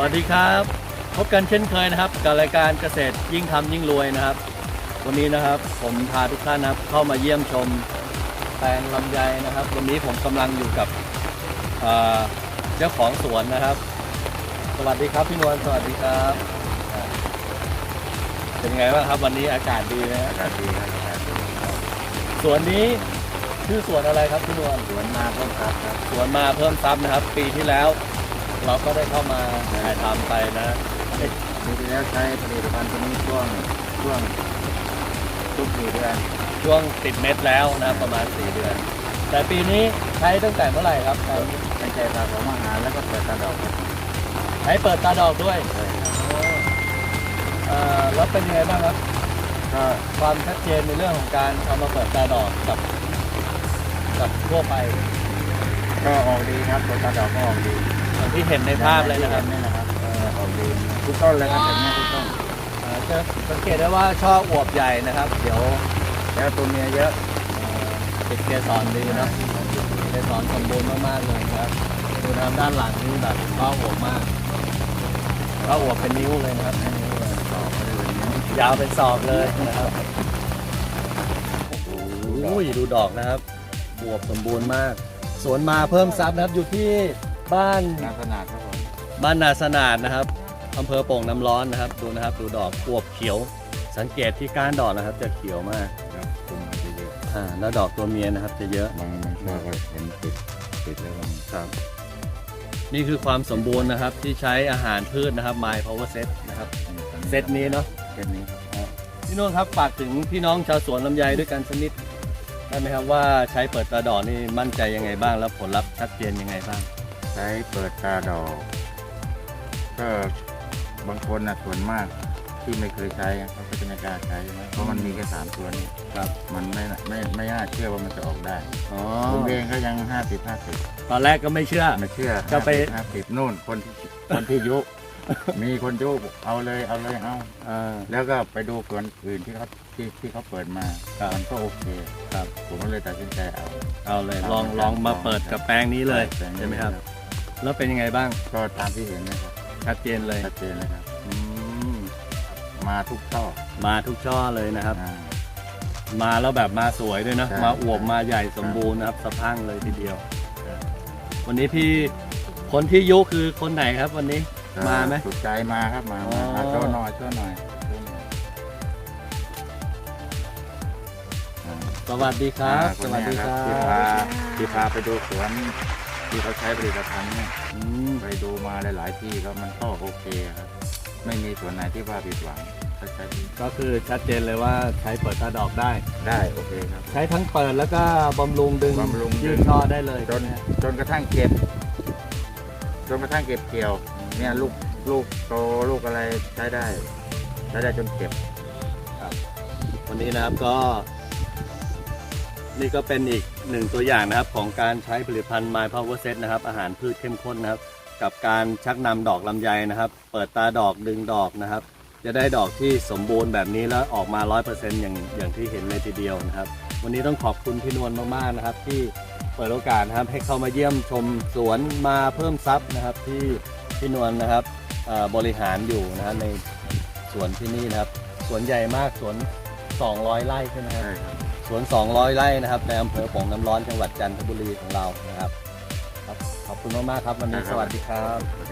วัสดีครับ พบกันเช่นเคยนะครับ กับรายการเกษตรยิ่งทำยิ่งรวยนะครับ วันนี้นะครับผมพาทุกท่านนะครับ เข้ามาเยี่ยมชมแปลงลำไยนะครับ วันนี้ผมกำลังอยู่กับเอ่อเจ้าของสวนนะครับ สวัสดีครับพี่นวลสวัสดีครับอ่าเป็นไงบ้างครับ วันนี้อากาศดีนะอากาศดีครับอากาศดีสวนนี้ชื่อสวนอะไรครับพี่นวล สวนนาต้นครับครับสวนมาเพิ่มทรัพย์นะครับ ปีที่แล้ว เราก็ได้เข้ามาถ่ายทำไปนะปีที่แล้วใช้ผลิตภัณฑ์ตัวนี้ช่วงช่วงทุกสี่เดือนช่วงติดเม็ดแล้วนะประมาณ4เดือน แต่ปีนี้ใช้ตั้งแต่เมื่อไหร่ครับใช้ตั้งใจสะสมอาหารแล้วก็เปิดตาดอกครับใช้เปิดตาดอกด้วยใช่ครับเอ่อแล้วเป็นยังไงบ้างครับก็ความชัดเจนในเรื่องของการเอามาเปิดตาดอกกับกับทั่วไป ก็ออกดีครับเปิดตาดอกก็ออกดี อย่างที่เห็นในภาพเลยนะครับนี่นะครับเออกดีทุกต้นเลยครับแบบนี้ทุกต้นเอ่อจะสังเกตได้ว่าช่ออวบใหญ่นะครับ เดี๋ยวแล้วตัวเมียเยอะติดเกสรดีเนอะเกสรสมบูรณ์มากๆเลยนะครับดูทางด้านหลังนี่แบบช่ออวบมากช่ออวบเป็นนิ้วเลยนะครับเป็นนิ้วเลยต่อไปเลยยาวเป็นศอกเลยนะครับโอ้ยดูดอกนะครับบวบสมบูรณ์มาก สวนมาเพิ่มทรัพย์นะครับอยู่ที่ บ้านน้ำขนาดครับผมบ้านนาสนาดนะครับอำเภอโป่งน้ำร้อนนะครับ ดูนะครับดูดอกบวบเขียว สังเกตที่ก้านดอกนะครับ จะเขียวมากครับคุณมันจะเยอะอ่าแล้วดอกตัวเมียนะครับ จะเยอะบางบางช่อก็เห็นติดติดแล้วมันครับ นี่คือความสมบูรณ์นะครับที่ใช้อาหารพืชนะครับ My Power Set นะครับเซตนี้เนาะเซตนี้ครับพี่นุ่นครับฝากถึงพี่น้องชาวสวนลำไยด้วยกันสักนิดได้ไหมครับว่าใช้เปิดตาดอกนี่มั่นใจยังไงบ้าง แล้วผลลัพธ์ชัดเจนยังไงบ้าง ใช้เปิดตาดอก ก็บางคนนะส่วนมากที่ไม่เคยใช้เขาก็จะไม่กล้าใช้นะเพราะมันมีแค่สามตัวนี้ครับ มันไม่ไม่ไม่น่าเชื่อว่ามันจะออกได้อ๋อผมเองก็ยังห้าสิบห้าสิบตอนแรกก็ไม่เชื่อไม่เชื่อก็ไปห้าสิบนู่นคนที่คนที่ยุมีคนยุเอาเลยเอาเลยเอาอ่าแล้วก็ไปดูสวนอื่นที่เขาที่ที่เขาเปิดมาครับมันก็โอเคครับ ผมก็เลยตัดสินใจเอา เอาเลยครับลองลองมาเปิดกับแปลงนี้เลยแปลงนี้ใช่ไหมครับ แล้วเป็นยังไงบ้างก็ตามที่เห็นนะครับชัดเจนเลยชัดเจนเลยครับอืมมาทุกช่อมาทุกช่อเลยนะครับ อ่า มาแล้วแบบมาสวยด้วยนะใช่ มาอวบมาใหญ่สมบูรณ์นะครับสะพรั่งเลยทีเดียว วันนี้พี่คนที่ยุคือคนไหนครับวันนี้ มาไหม สุดใจมาครับมาอ๋อมาช่วยหน่อยช่วยหน่อยช่วยหน่อยอ่าสวัสดีครับอ่าสวัสดีครัที่บพาที่พาไปดูสวน ที่เขาใช้ผลิตภัณฑ์เนี่ยอืมไปดูมาหลาย ๆ ที่ก็มันก็โอเคครับ ไม่มีส่วนไหนที่ว่าผิดหวังถ้าใช้ดีก็คือชัดเจนเลยว่าใช้เปิดตาดอกได้ ได้โอเคครับ ใช้ทั้งเปิดแล้วก็บำรุงดึงบำรุงดึง ยืดช่อได้เลยจนจนกระทั่งเก็บ จนกระทั่งเก็บเกี่ยว เนี่ยลูกลูกโตลูกอะไรใช้ได้ใช้ได้จนเก็บ วันนี้นะครับก็ นี่ก็เป็นอีกหนึ่งตัวอย่างนะครับของการใช้ผลิตภัณฑ์ My Power Set นะครับ อาหารพืชเข้มข้นนะครับ กับการชักนำดอกลำไยนะครับ เปิดตาดอกดึงดอกนะครับ จะได้ดอกที่สมบูรณ์แบบนี้แล้วออกมา 100%อย่างอย่างที่เห็นเลยทีเดียวนะครับ วันนี้ต้องขอบคุณพี่นวลมากๆนะครับ ที่เปิดโอกาสนะครับให้เข้ามาเยี่ยมชมสวนมาเพิ่มทรัพย์นะครับ ที่พี่นวลนะครับเอ่อบริหารอยู่นะครับในสวนที่นี่นะครับสวนใหญ่มากสวน 200 ไร่ใช่ไหมครับ ใช่ครับ สวน 200 ไร่นะครับในอำเภอโป่งน้ำร้อนจังหวัดจันทบุรีของเรานะครับครับขอบคุณมากๆครับวันนี้สวัสดีครับสวัสดี